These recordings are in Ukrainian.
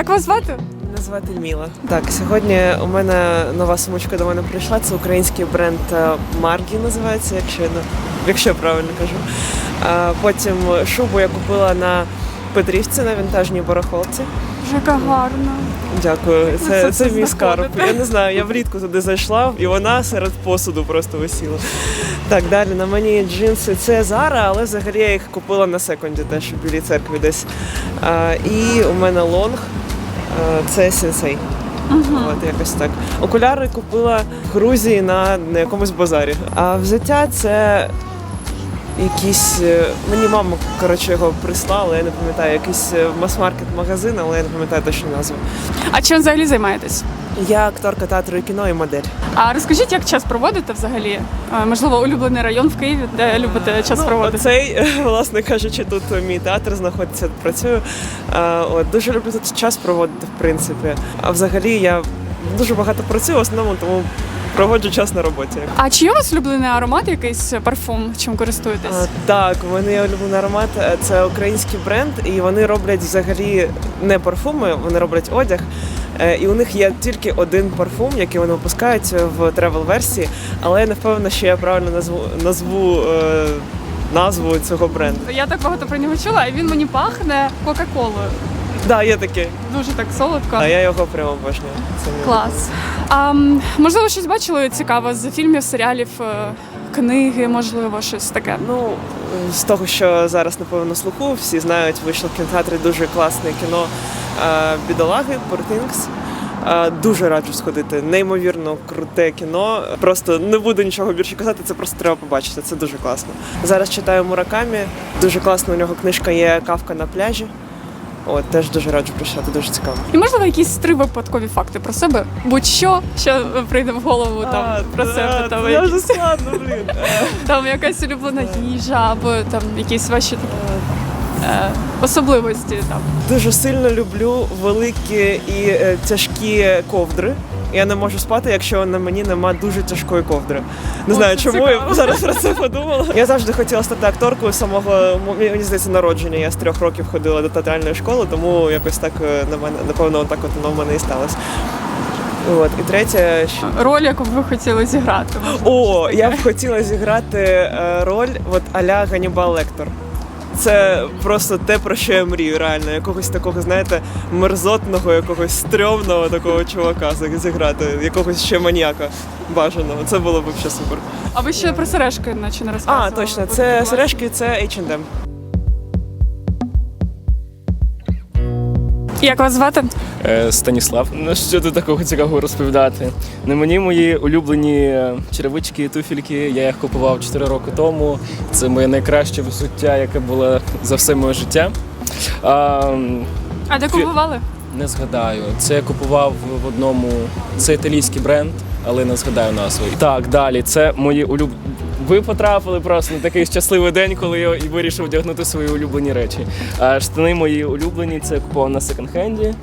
Як вас звати? Мене звати Міла. Так, сьогодні у мене нова сумочка до мене прийшла. Це український бренд е, Маргі називається, якщо я, якщо я правильно кажу. А потім шубу я купила на Петрівці на вінтажній барахолці. Яка гарна. Дякую. це Це, це мій скарб. Я не знаю, я влітку туди зайшла, і вона серед посуду просто висіла. Так, далі на мені джинси. Це Зара, але взагалі я їх купила на секунді, теж у білій церкві десь. А, і у мене лонг. А, Це сенсей. От якось так. Окуляри купила в Грузії на, на якомусь базарі. А взуття це якийсь. е, Мені мама коротше його прислала, я не пам'ятаю, якийсь е, мас-маркет магазин, але я не пам'ятаю точну назву. А чим взагалі займаєтесь? Я акторка театру і кіно і модель. А розкажіть, як час проводите взагалі? Можливо, улюблений район в Києві, де любите час Ну, проводити? Цей, власне кажучи, тут мій театр знаходиться, працюю. От, дуже люблю тут час проводити, в принципі. А взагалі я дуже багато працюю, в основному тому проводжу час на роботі. А чи є у вас улюблений аромат, якийсь парфум, чим користуєтесь? А, так, у мене є улюблений аромат. е, Це український бренд, і вони роблять взагалі не парфуми, вони роблять одяг. Е, І у них є тільки один парфум, який вони випускають в тревел версії, але я не впевнена, що я правильно назву назву е, назву цього бренду. Я так багато про нього чула, і він мені пахне Кока-Колою. Да, є таке. Дуже так солодко. А я його прямо обожнюю. Клас. А, можливо, щось бачили цікаве з фільмів, серіалів, е, книги, можливо, щось таке. Ну, з того, що зараз напевно на слуху, всі знають, вийшло в кінотеатрі дуже класне кіно Бідолаги, Портингс. Е, Дуже раджу сходити. Неймовірно круте кіно. Просто не буду нічого більше казати, це просто треба побачити. Це дуже класно. Зараз читаю Муракамі. Дуже класно у нього книжка є Кавка на пляжі. От теж дуже раджу прочитати, дуже цікаво. І можливо, якісь три випадкові факти про себе, будь-що, що прийде в голову там А, про да, себе, там, це якісь, складно, блін. Е, там якась улюблена їжа, або там якісь ваші е, особливості. Там. Дуже сильно люблю великі і е, тяжкі ковдри. Я не можу спати, якщо на мені нема дуже тяжкої ковдри. Не О, знаю, чому цікаво. я зараз про це подумала. Я завжди хотіла стати акторкою з самого мені здається народження. Я з трьох років ходила до театральної школи, тому якось так е, на мене напевно так от воно в мене і сталося. От і третє, що Роль, яку б ви хотіли зіграти. о, я б хотіла зіграти е, роль от аля Ганібал Лектор. Це просто те, про що я мрію, реально. Якогось такого, знаєте, мерзотного, якогось стрьомного такого чувака зі- зіграти, якогось ще маніяка бажаного. Це було б ще супер. А ви ще про сережки, наче не розказували. А, точно, це сережки, це H&M. Як вас звати? Е, Станіслав. Ну що тут такого цікавого розповідати? На мені мої улюблені е, черевички, туфельки. Я їх купував 4 роки тому. Це моє найкраще взуття, яке було за все моє життя. А, А де купували? не згадаю. Це я купував в одному. Це італійський бренд, але не згадаю назву. Так, далі. Це мої улюблені. Ви потрапили просто на такий щасливий день, коли я вирішив одягнути свої улюблені речі. Штани мої улюблені, це купував на секонд-хенді.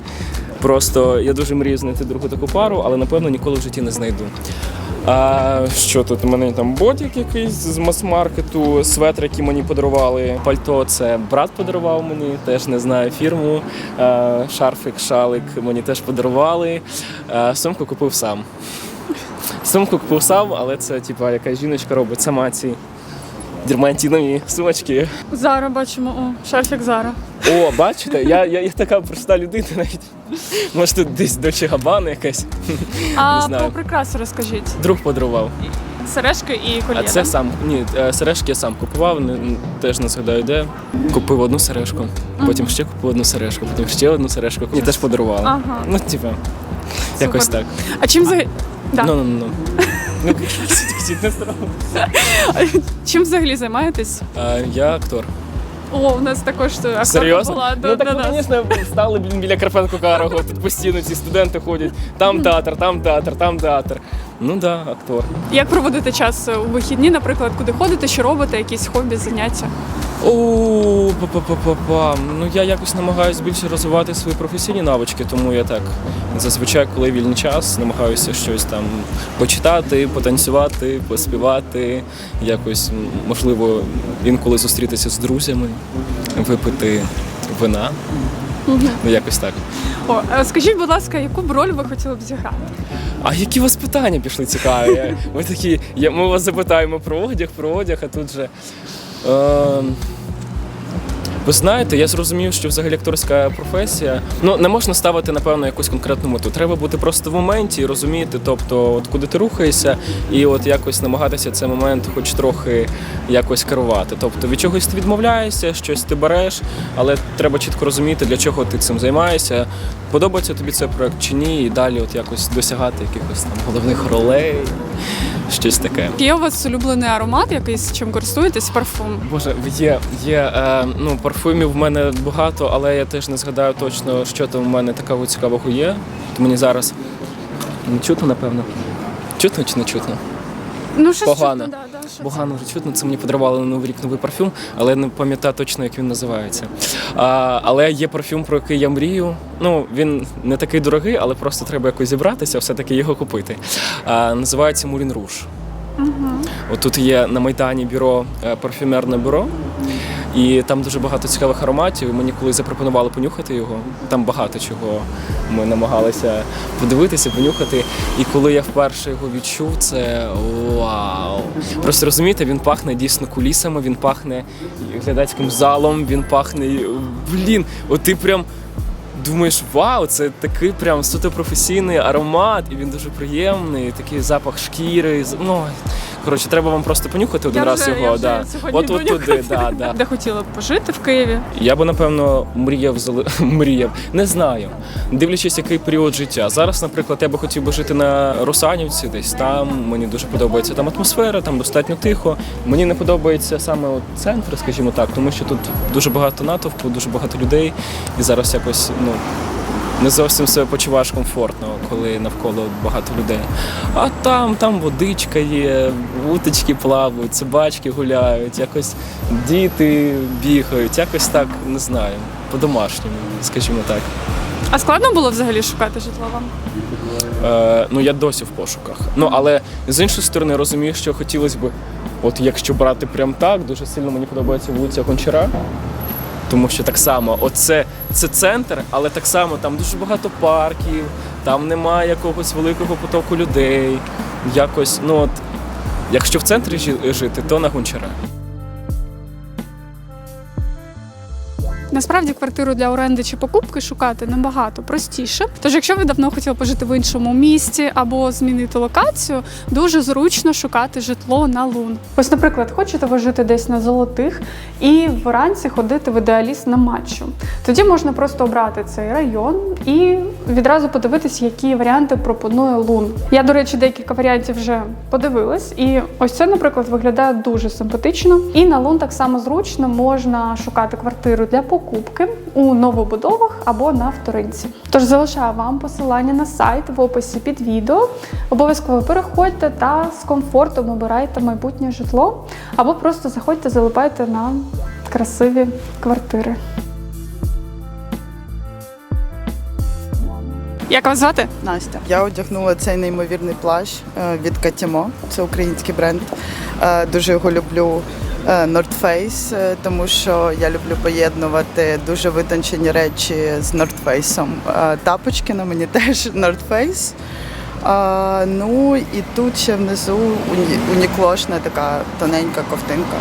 Просто я дуже мрію знайти другу таку пару, але напевно ніколи в житті не знайду. А що тут? У мене там бодік якийсь з мас-маркету, светр, який мені подарували. Пальто це брат подарував мені, теж не знаю фірму. А, шарфик, шалик мені теж подарували. А, сумку купив сам. Сумку купив сам, але це типа якась жіночка робить сама ці дермантинові сумочки. Зара бачимо. О, шарфік Зара. О, бачите, я, я, я така проста людина навіть. Може тут десь до Габана якась. А знаю. про прикраси розкажіть. Друг подарував. Сережки і кольє. А це сам ні, е, сережки я сам купував, не, теж не згадаю де. Купив одну сережку, потім ще купив одну сережку, потім ще одну сережку. Мені теж подарували. Ага. Ну, типа, якось так. А чим взагалі? Да. Ну, ну, ну. Ну, не соромно. Чим взагалі займаєтесь? А, Я актор. О, у нас також акторка Серйозно? була до, ну до так нас. звісно, стали блін, біля Карпенко Карого. Тут постійно ці студенти ходять. Там театр, там театр, там театр. Ну так, да, актор. Як проводите час у вихідні, наприклад, куди ходите, що робите, якісь хобі, заняття? О, па-па-па-па-па. Ну я якось намагаюся більше розвивати свої професійні навички, тому я так зазвичай, коли вільний час, намагаюся щось там почитати, потанцювати, поспівати, якось можливо інколи зустрітися з друзями, випити вина. Ну якось так. О, е, скажіть, будь ласка, яку б роль ви хотіли б зіграти? А які у вас питання пішли цікаві? Ми такі, я, ми вас запитаємо про одяг, про одяг, а тут же. Е, ви знаєте, я зрозумів, що взагалі акторська професія ну не можна ставити напевно якусь конкретну мету. Треба бути просто в моменті і розуміти, тобто, от куди ти рухаєшся, і от якось намагатися цей момент, хоч трохи якось керувати. Тобто від чогось ти відмовляєшся, щось ти береш, але треба чітко розуміти, для чого ти цим займаєшся. Подобається тобі цей проект чи ні, і далі от якось досягати якихось там головних ролей, щось таке. Є у вас улюблений аромат, якийсь чим користуєтесь, парфум? Боже, є, є е, ну, парфумів в мене багато, але я теж не згадаю точно, що там в мене такого цікавого є. То мені зараз не чутно, напевно. Чутно чи не чутно? Ну, щось Погано. чутно, да, да, що? Погано вже чутно. Це мені подарували на новий рік новий парфюм, але я не пам'ятаю точно, як він називається. А, але є парфюм, про який я мрію. Ну, він не такий дорогий, але просто треба якось зібратися, все-таки його купити. А, називається Мулін Руш. От тут є на Майдані бюро, е, парфюмерне бюро. І там дуже багато цікавих ароматів. Мені коли запропонували понюхати його, там багато чого ми намагалися подивитися, понюхати. І коли я вперше його відчув, це вау! Просто розумієте, він пахне дійсно кулісами, він пахне глядацьким залом, він пахне. Блін, от ти прям. Думаєш, вау, це такий прям суто професійний аромат, і він дуже приємний, такий запах шкіри. Ну, коротше, треба вам просто понюхати один Я раз вже- його. я вже да. сьогодні От, от туди, да, да. Де хотіли б пожити в Києві? Я би напевно мріяв зали... мріяв. Не знаю. Дивлячись, який період життя. Зараз, наприклад, я би хотів би жити на Русанівці, десь там. Мені дуже подобається там атмосфера, там достатньо тихо. Мені не подобається саме от центр, скажімо так, тому що тут дуже багато натовпу, дуже багато людей, і зараз якось ну. Не зовсім себе почуваєш комфортно, коли навколо багато людей. А там, там водичка є, уточки плавають, собачки гуляють, якось діти бігають, якось так не знаю, по-домашньому, скажімо так. А складно було взагалі шукати житло вам? Е, ну я досі в пошуках. Ну але з іншої сторони розумію, що хотілося б, от якщо брати прям так, дуже сильно мені подобається вулиця Гончара. Тому що так само, оце це центр, але так само там дуже багато парків, там немає якогось великого потоку людей. Якось, ну от, якщо в центрі жи- жити, то на Гончара. Насправді квартиру для оренди чи покупки шукати набагато простіше. Тож, якщо ви давно хотіли пожити в іншому місті або змінити локацію, дуже зручно шукати житло на лун. Ось, наприклад, хочете ви жити десь на золотих і вранці ходити в ідеаліст на матчу. Тоді можна просто обрати цей район і відразу подивитись, які варіанти пропонує лун. Я, до речі, декілька варіантів вже подивилась, і ось це, наприклад, виглядає дуже симпатично. І на лун так само зручно можна шукати квартиру для покупки у новобудовах або на вторинці. Тож залишаю вам посилання на сайт в описі під відео. Обов'язково переходьте та з комфортом обирайте майбутнє житло, або просто заходьте, залипайте на красиві квартири. Як вас звати? Настя. Я одягнула цей неймовірний плащ е, від Катімо. Це український бренд. Е, Дуже його люблю. е, North Face, тому що я люблю поєднувати дуже витончені речі з North Face. Тапочки на мені теж North Face. Ну і тут ще внизу уні- уніклошна така тоненька ковтинка.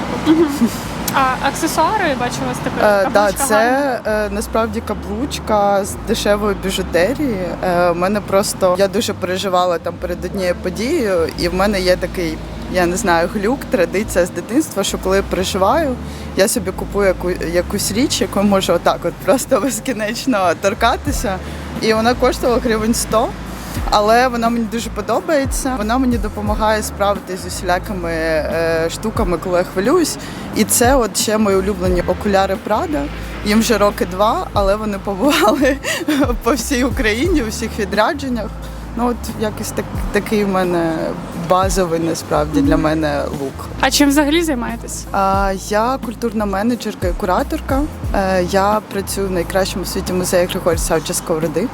А аксесуари бачу у вас Е, да, це е, насправді каблучка з дешевої біжутерії. Е, У мене просто я дуже переживала там перед однією подією, і в мене є такий, я не знаю, глюк, традиція з дитинства, що коли я переживаю, я собі купую яку, якусь річ, яку можу отак от просто безкінечно торкатися. І вона коштувала гривень 100. Але вона мені дуже подобається. Вона мені допомагає справитися з усілякими е, штуками, коли я хвилююсь. І це от ще мої улюблені окуляри Прада. Їм вже роки два, але вони побували по всій Україні, у всіх відрядженнях. Ну от якось так, такий в мене базовий насправді для мене лук. А чим взагалі займаєтесь? А, я культурна менеджерка і кураторка. Е, Я працюю в найкращому в світі музеї Григорія Савча Сковороди,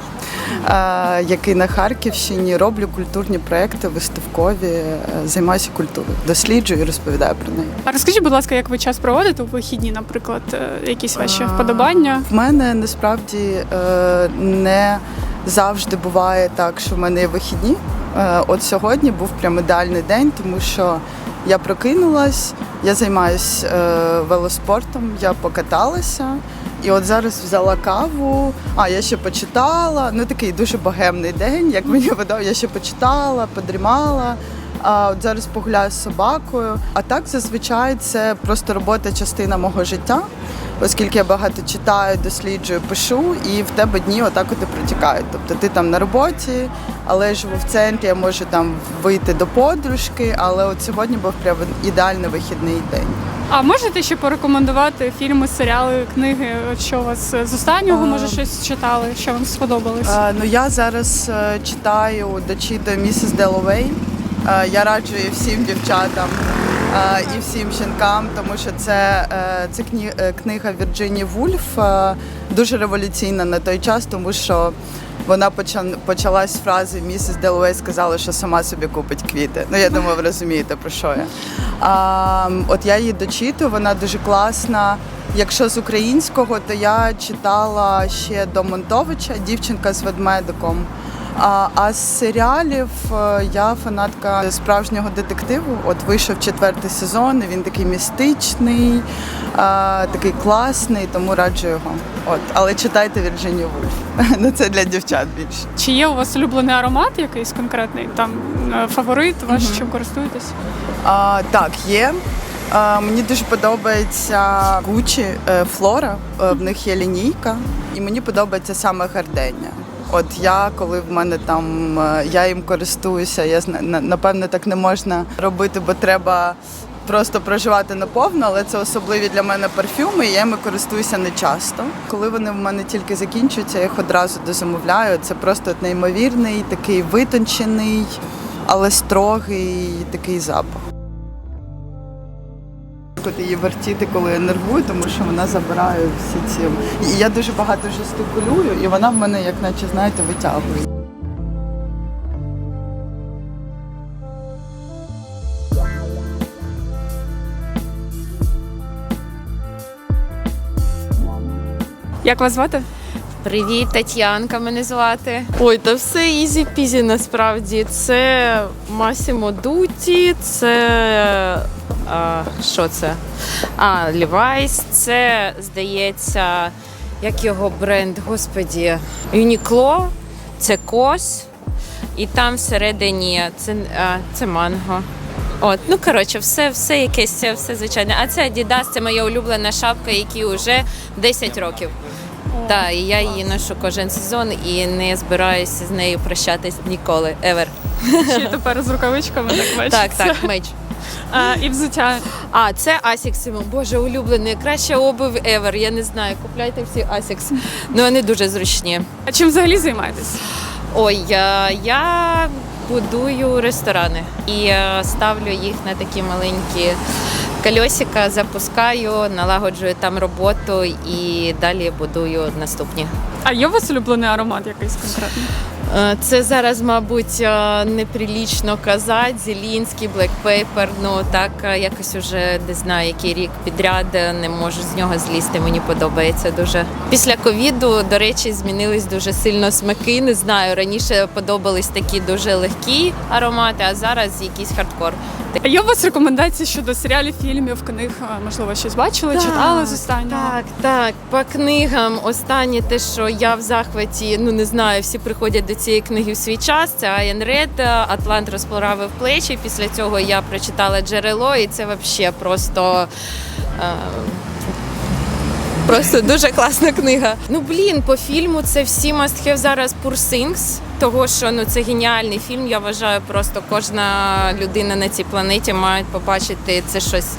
е, який на Харківщині роблю культурні проекти, виставкові, е, займаюся культурою, досліджую і розповідаю про неї. А розкажіть, будь ласка, як ви час проводите у вихідні, наприклад, е, якісь ваші вподобання? В мене насправді е, не завжди буває так, що в мене вихідні. Е, От сьогодні був прям ідеальний день, тому що я прокинулась, я займаюся велоспортом, я покаталася. І от зараз взяла каву, а я ще почитала. Ну такий дуже богемний день, як мені видав, я ще почитала, подрімала. А от зараз погуляю з собакою. А так зазвичай це просто робота частина мого життя, оскільки я багато читаю, досліджую, пишу, і в тебе дні отак от і протікають. Тобто ти там на роботі, але живу в центрі, я можу там вийти до подружки, але от сьогодні був прям ідеальний вихідний день. А можете ще порекомендувати фільми, серіали, книги? От Що у вас е, з останнього А. може щось читали, що вам сподобалось? Е, ну я зараз е, читаю, дочитую місіс Деловей. Е, Я раджу і всім дівчатам е, і всім жінкам, тому що це, е, це книга Вірджині Вульф, дуже революційна на той час, тому що вона поча- почалась з фрази Місіс Деловей сказала, що сама собі купить квіти. Ну я думаю, ви розумієте про що я. А, от я її дочитую, вона дуже класна. Якщо з українського, то я читала ще до Монтовича Дівчинка з ведмедиком. А, а з серіалів е, я фанатка справжнього детективу. От вийшов четвертий сезон, і він такий містичний, а, такий класний, тому раджу його. От, але читайте Вірджинію Вульф. Ну це для дівчат більше. Чи є у вас улюблений аромат якийсь конкретний? Там е, фаворит ваш, чим користуєтесь? А, так, є. А, мені дуже подобається е, Флора. Е, В них є лінійка, і мені подобається саме гардення. От я, коли в мене там е, я їм користуюся, я зна- на- напевно так не можна робити, бо треба просто проживати наповну, але це особливі для мене парфюми, і я ними користуюся не часто. Коли вони в мене тільки закінчуються, я їх одразу дозамовляю. Це просто неймовірний, такий витончений, але строгий такий запах. От її вертіти, коли я нервую, тому що вона забирає всі ці. І я дуже багато жестикулюю, і вона в мене, як наче, знаєте, витягує. Як вас звати? Привіт, Тетянка мене звати. Ой, та все ізі пізі насправді. Це Масімо Дуті, це. А, що це? А, Levi's, це, здається, як його бренд, господі, Uniqlo, це Кос, і там всередині це, а, це манго. От, ну коротше, все, все якесь, це все звичайне. А це Adidas, це моя улюблена шапка, якій вже 10 років. Так, і я її ношу кожен сезон і не збираюся з нею прощатись ніколи. Ever. Чи тепер з рукавичками так бачите? Так, так, меч. А, і взуття. А, це Asics, Боже, улюблений. Краща обув ever. Я не знаю. Купляйте всі Asics. Ну вони дуже зручні. А чим взагалі займаєтесь? Ой, я, я будую ресторани і е, ставлю їх на такі маленькі кольосика, запускаю, налагоджую там роботу і далі будую наступні. А є у вас улюблений аромат якийсь конкретний? Е, Це зараз, мабуть, е, неприлічно казати. Зелінський, Black Paper, ну так е, якось уже не знаю, який рік підряд не можу з нього злізти. Мені подобається дуже. Після ковіду, до речі, змінились дуже сильно смаки. Не знаю. Раніше подобались такі дуже легкі аромати, а зараз якийсь хардкор. А є у вас рекомендації щодо серіалів, фільмів, книг? Можливо, щось бачили, читали з останнього? Так, так. По книгам останнє те, що я в захваті, ну не знаю, всі приходять до цієї книги в свій час. Це Айн Ред, Атлант розправив плечі. Після цього я прочитала джерело, і це взагалі просто. Е, Просто дуже класна книга. Ну блін, по фільму це всі have зараз Poor Things, того що ну це геніальний фільм. Я вважаю, просто кожна людина на цій планеті має побачити це щось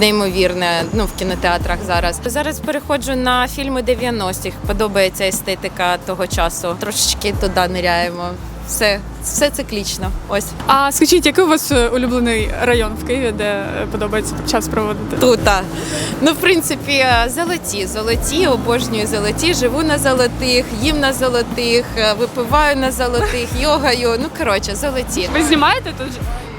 неймовірне. Ну в кінотеатрах зараз. Зараз переходжу на фільми 90-х. Подобається естетика того часу. Трошечки туди ниряємо. все, все циклічно. Ось А скажіть, який у вас е, улюблений район в Києві, де е, подобається час проводити? тут. а. Ну, в принципі, е, золоті, золоті, обожнюю золоті, живу на золотих, їм на золотих, випиваю на золотих, йогаю. Ну коротше, золоті. Ви знімаєте тут?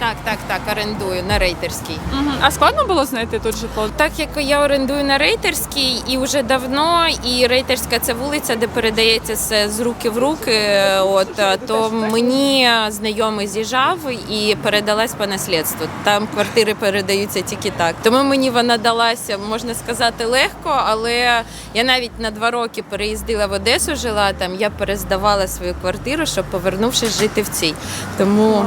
Так, так, так, орендую на рейтерській. Мгм. А складно було знайти тут житло? Так як я орендую на рейтерській і вже давно, і рейтерська це вулиця, де передається все з руки в руки. е, От е, то мені знайомий з'їжджав і передалась по наслідству. Там квартири передаються тільки так. Тому мені вона далася, можна сказати, легко, але я навіть на два роки переїздила в Одесу, жила там. Я перездавала свою квартиру, щоб повернувшись жити в цій. Тому.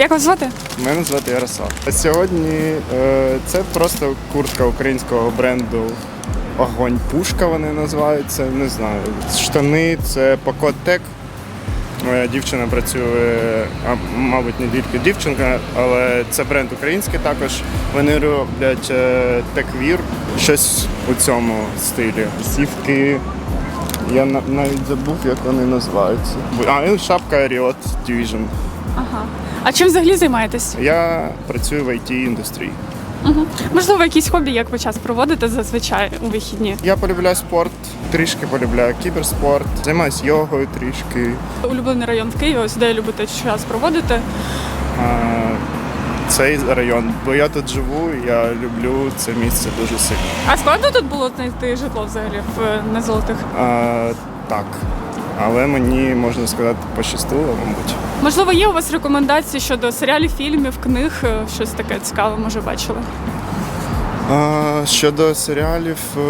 Як вас звати? Мене звати Ярослав. Сьогодні е, це просто куртка українського бренду Огонь Пушка. Вони називаються. Не знаю. Штани це Покотек. Моя дівчина працює, а мабуть, не тільки дівчинка, але це бренд український також. Вони роблять е, теквір, щось у цьому стилі. Сівки. Я на- навіть забув, як вони називаються. А, і шапка Riot Division. Ага. А чим взагалі займаєтесь? Я працюю в it індустрії. Угу. Можливо, якісь хобі, як ви час проводите зазвичай у вихідні? Я полюбляю спорт, трішки полюбляю кіберспорт, займаюся йогою трішки. Улюблений район в Києві, ось де любите час проводити. А, Цей район, бо я тут живу, я люблю це місце дуже сильно. А складно тут було знайти житло взагалі в на золотих? А, так. Але мені можна сказати пощастило, мабуть. Можливо, є у вас рекомендації щодо серіалів, фільмів, книг, е, щось таке цікаве, може, бачили? А, щодо серіалів, е,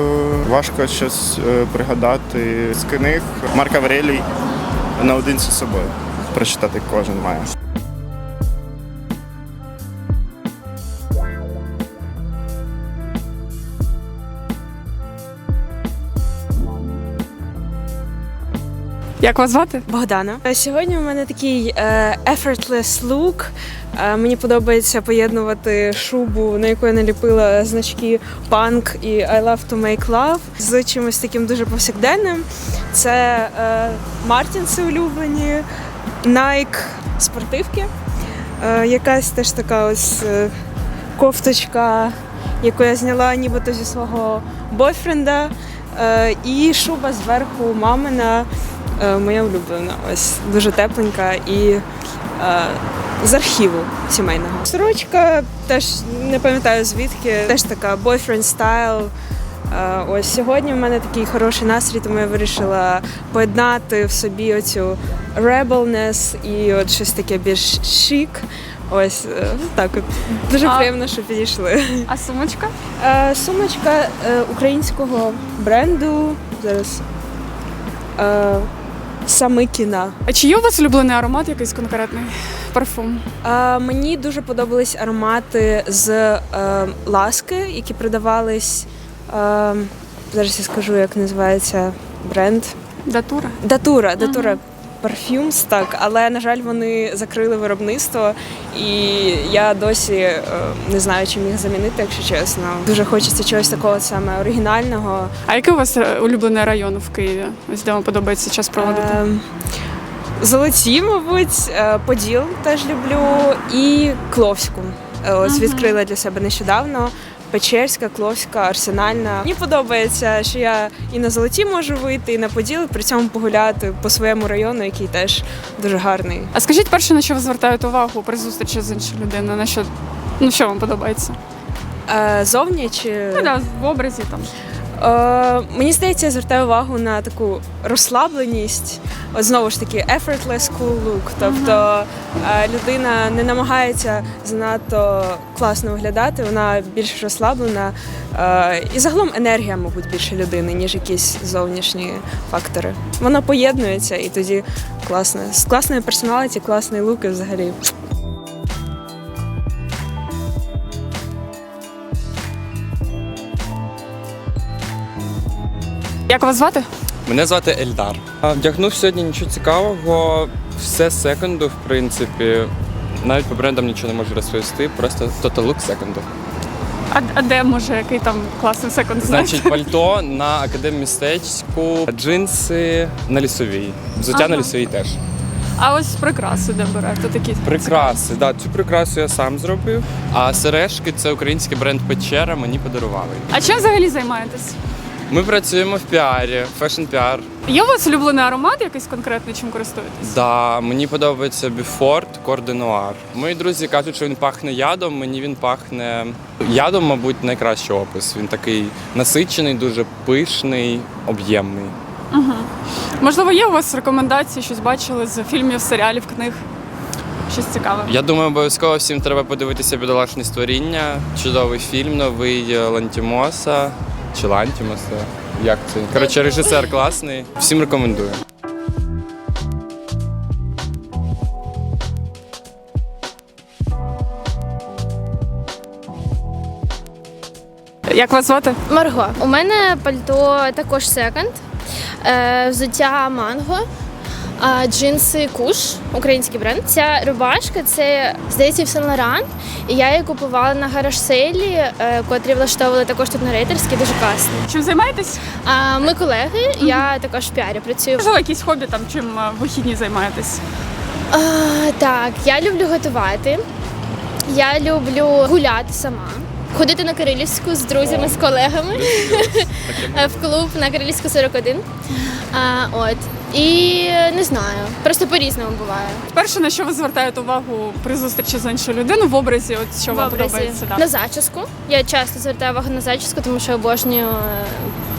важко щось е, пригадати з книг. Марк Аврелій наодинці з собою. Прочитати кожен має. Як вас звати? Богдана. Е, Сьогодні у мене такий е, effortless look. Е, мені подобається поєднувати шубу, на яку я наліпила значки punk і I love to make love з чимось таким дуже повсякденним. Це Мартінси улюблені, Nike спортивки, якась теж така ось кофточка, яку я зняла нібито зі свого бойфренда. І шуба зверху мамина, моя улюблена. Ось дуже тепленька і е, з архіву сімейного. Сорочка теж не пам'ятаю звідки, теж така boyfriend style. Е, Ось сьогодні в мене такий хороший настрій, тому я вирішила поєднати в собі оцю rebelness і от щось таке більш шик. Ось е, так от. Дуже А- приємно, що підійшли. А сумочка? Е, Сумочка е, українського бренду. Зараз. Е, Самикіна. А чи є у вас улюблений аромат, якийсь конкретний парфум? А, Мені дуже подобались аромати з е, ласки, які продавались. Е, зараз я скажу, як називається бренд. Датура? Датура, датура. Парфюмс, так, але на жаль, вони закрили виробництво, і я досі е, не знаю, чим їх замінити, якщо чесно. Дуже хочеться чогось такого саме оригінального. А який у вас е, улюблений район в Києві? Ось де вам подобається час проводити? Ем, Золоті, мабуть, е, Поділ теж люблю і Кловську. Е, Ось відкрила для себе нещодавно. Печерська, Кловська, Арсенальна. Мені подобається, що я і на золоті можу вийти, і на Поділ, і при цьому погуляти по своєму району, який теж дуже гарний. А скажіть перше, на що ви звертаєте увагу при зустрічі з іншою людиною? На що, ну, що вам подобається? Е, Зовні чи Ну, да, в образі там. Е, мені здається, я звертаю увагу на таку розслабленість. От знову ж таки, effortless cool look. Тобто е, людина не намагається занадто класно виглядати, вона більш розслаблена. Е, і загалом енергія, мабуть, більше людини, ніж якісь зовнішні фактори. Вона поєднується і тоді класно. З класною персоналіті, класний лук і взагалі. Як вас звати? Мене звати Ельдар. Вдягнув сьогодні нічого цікавого, все з секонду, в принципі. Навіть по брендам нічого не можу розповісти, просто Total Look секонду. А, а де може який там класний знаєте? Значить, пальто на академмістечку, джинси на лісовій. Взуття Ага. на лісовій теж. А ось прикраси, де берете такі. Прикраси, да, цю прикрасу я сам зробив. А сережки це український бренд Печера, мені подарували. А чим взагалі займаєтесь? Ми працюємо в піарі, фешн-піар. Є у вас улюблений аромат якийсь конкретний, чим користуєтесь? Да, мені подобається Біфорт Корденуар. Мої друзі кажуть, що він пахне ядом. Мені він пахне ядом, мабуть, найкращий опис. Він такий насичений, дуже пишний, об'ємний. Можливо, є у вас рекомендації, щось бачили з фільмів, серіалів, книг? Щось цікаве. Я думаю, обов'язково всім треба подивитися бідолашні створіння. Чудовий фільм, новий е, Лантімоса чи Лантімоса. Як це? Коротше, режисер класний. Всім рекомендую. Як вас звати? Марго, у мене пальто також секонд, е, взуття манго, а, джинси куш, український бренд. Ця рубашка це здається в Сен Лоран. І я її купувала на гараж сейлі, е, котрі влаштовували також тут на рейтерській, дуже класно. Чим займаєтесь? А ми колеги, я також в піарі працюю. Можливо, якісь хобі там, чим е, в вихідні займаєтесь? А, так, я люблю готувати. Я люблю гуляти сама. Ходити на Кирилівську з друзями, з колегами е, в клуб на Кирилівську 41. А, от. І не знаю, просто по-різному буває. Перше, на що ви звертаєте увагу при зустрічі з іншою людиною в образі, от що В вам образі. подобається? Да. На зачіску. Я часто звертаю увагу на зачіску, тому що обожнюю е,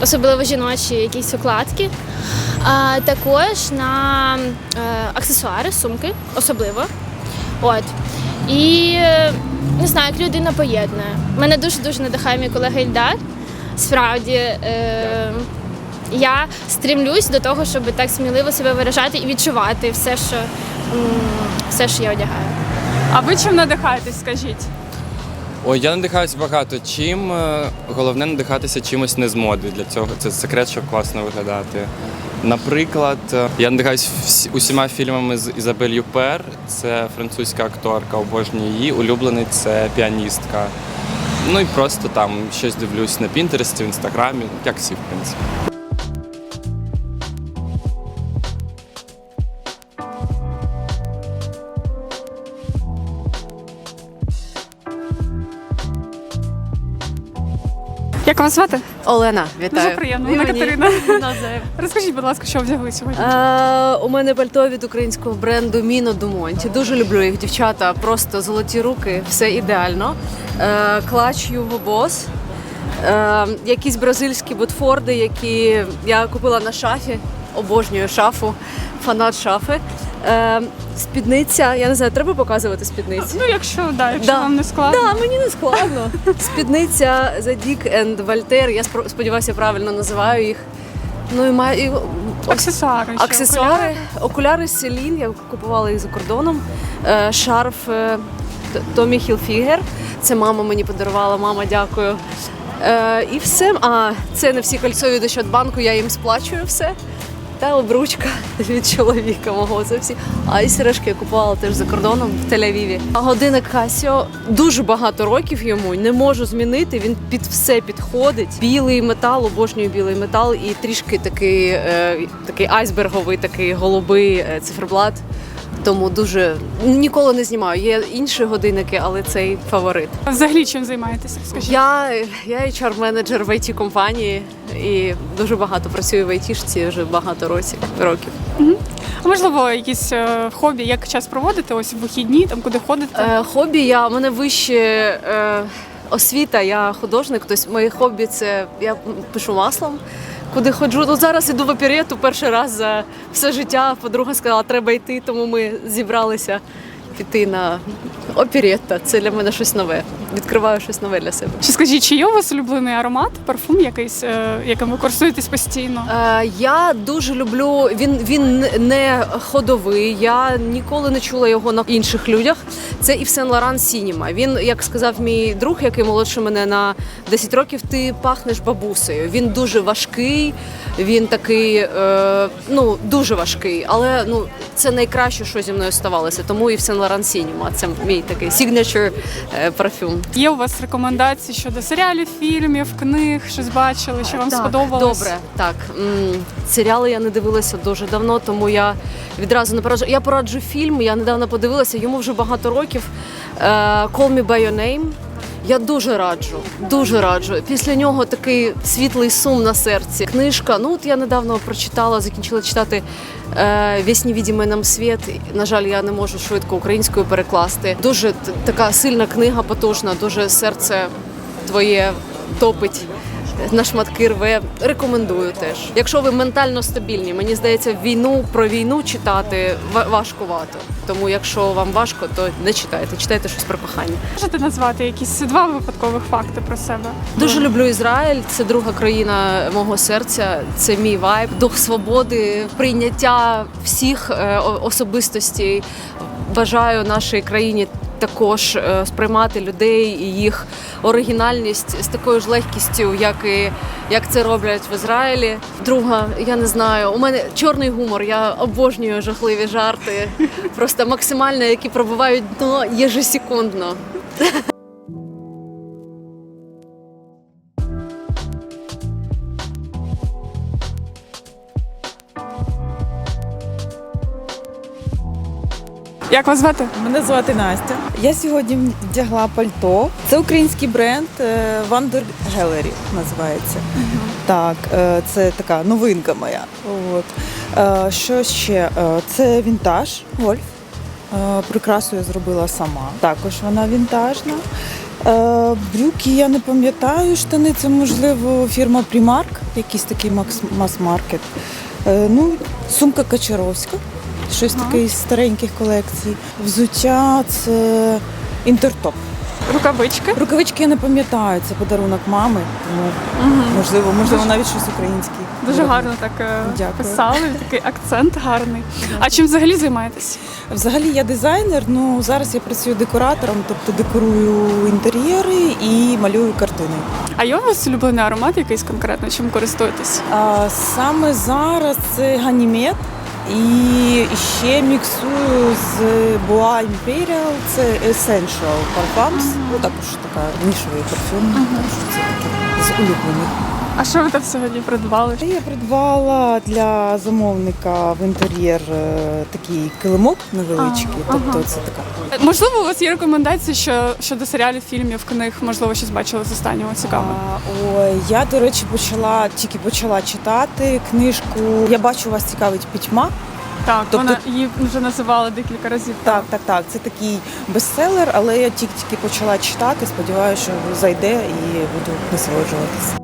особливо жіночі якісь укладки. А також на е, аксесуари, сумки, особливо. От. І е, не знаю, як людина поєднує. Мене дуже-дуже надихає мій колега Ільдар. Справді. Е, я стрімлюсь до того, щоб так сміливо себе виражати і відчувати все, що, все, що я одягаю. А ви чим надихаєтесь, скажіть? Ой, я надихаюся багато чим. Е, Головне надихатися чимось не з моди. Для цього це секрет, щоб класно виглядати. Наприклад, е, я надихаюсь усіма фільмами з Ізабель Юпер. Це французька акторка, обожнюю її. Улюблений це піаністка. Ну і просто там щось дивлюсь на Пінтересті, в інстаграмі, як всі, в принципі. Вас звати? Олена, вітаю. Дуже приємно. І мені. Катерина. Розкажіть, будь ласка, що вдягли сьогодні? Е, у мене пальто від українського бренду Міно Думонті. Дуже люблю їх, дівчата. Просто золоті руки, все ідеально. Е, клач Юго Бос. Е, якісь бразильські ботфорди, які я купила на шафі. Обожнюю шафу, фанат шафи. Е, спідниця, я не знаю, треба показувати спідницю. Ну, якщо, да, якщо Да. вам не складно. Да, мені не складно. Спідниця Задік енд Вальтер. Я спро- сподіваюся, правильно називаю їх. Ну і маю і Аксесуари. ще, аксесуари, окуляри Селін. Я купувала їх за кордоном. Е, Шарф е, Томі Хілфігер. Це мама мені подарувала. Мама, дякую. Е, І все. А це не всі кольцові до Щадбанку, я їм сплачую все. Та обручка від чоловіка мого. Це всі. А і сережки я купувала теж за кордоном в Тель-Авіві. А годинник Casio дуже багато років йому. Не можу змінити. Він під все підходить. Білий метал, обожнюю білий метал, і трішки такий, е, такий айсберговий, такий голубий е, циферблат. Тому дуже ніколи не знімаю. Є інші годинники, але цей фаворит. А Взагалі чим займаєтесь? Скажіть. Я, я HR-менеджер в it компанії і дуже багато працюю в IT-шці вже багато році- років. А можливо, якісь е, хобі, як час проводити, ось в вихідні, там куди ходите? Е, хобі, я у мене вище е, освіта, я художник. Тобто моє хобі це я пишу маслом. Куди ходжу, ну зараз іду в оперету перший раз за все життя. Подруга сказала, треба йти, тому ми зібралися піти на оперетта. Це для мене щось нове. Відкриваю щось нове для себе. Чи скажіть, чи є у вас улюблений аромат, парфум якийсь, е, яким ви користуєтесь постійно? Е, я дуже люблю. Він він не ходовий. Я ніколи не чула його на інших людях. Це Ів Сен Лоран Сініма. Він, як сказав мій друг, який молодше мене на 10 років, ти пахнеш бабусею. Він дуже важкий. Він такий, е, ну дуже важкий, але ну це найкраще, що зі мною ставалося. Тому Ів Сен Лоран Arancinium. Це мій такий signature е, парфюм. Є у вас рекомендації щодо серіалів, фільмів, книг, щось бачили, що вам Так, сподобалось? Добре, так. Серіали я не дивилася дуже давно, тому я відразу не пораджу. Я пораджу фільм, я недавно подивилася, йому вже багато років. Е, Call Me By Your Name. Я дуже раджу, дуже раджу. Після нього такий світлий сум на серці. Книжка. Ну от я недавно прочитала, закінчила читати е, «Весь невідімий нам світ. На жаль, я не можу швидко українською перекласти. Дуже така сильна книга, потужна, дуже серце твоє топить на шматки рве. Рекомендую теж. Якщо ви ментально стабільні, мені здається, війну про війну читати ва- важкувато. Тому якщо вам важко, то не читайте, читайте щось про кохання. Можете назвати якісь два випадкових факти про себе? Дуже люблю Ізраїль. Це друга країна мого серця. Це мій вайб, дух свободи, прийняття всіх е, особистостей. Бажаю нашій країні також е, сприймати людей і їх оригінальність з такою ж легкістю, як і як це роблять в Ізраїлі. Друга, я не знаю. У мене чорний гумор. Я обожнюю жахливі жарти, просто максимально, які пробувають дно єжесекундно. Як вас звати? Мене звати Настя. Я сьогодні вдягла пальто. Це український бренд е, Wander Gallery називається. Так, е, це така новинка моя. От. Е, Що ще? Це вінтаж гольф. Прикрасу я зробила сама. Також вона вінтажна. Брюки я не пам'ятаю, штани це можливо фірма Primark, якийсь такий мас-маркет. Ну, сумка Качаровська, щось таке із стареньких колекцій. Взуття це інтертоп. Рукавички. Рукавички я не пам'ятаю, це подарунок мами, тому можливо, можливо, навіть щось українське. Дуже гарно так е, Дякую. писали, такий акцент гарний. А чим взагалі займаєтесь? Взагалі я дизайнер, ну зараз я працюю декоратором, тобто декорую інтер'єри і малюю картини. А є у вас улюблений аромат якийсь конкретно? Чим користуєтесь? А, саме зараз це ганімет. І ще міксую з Boa Imperial, це Essential Parfums, ну також така нішовий парфюм, так що це таке з улюблених. А що ви там сьогодні придбали? Я придбала для замовника в інтер'єр е, такий килимок невеличкий, А, тобто ага. це така. Можливо, у вас є рекомендації що, щодо серіалів, фільмів, книг, можливо, щось бачили з останнього цікавого? А, ой, я, до речі, почала тільки почала читати книжку. Я бачу, вас цікавить пітьма. Так, тобто- вона її вже називала декілька разів. Так, так, так. Це такий бестселер, але я тільки-тільки почала читати. Сподіваюся, що зайде і буду насолоджуватися.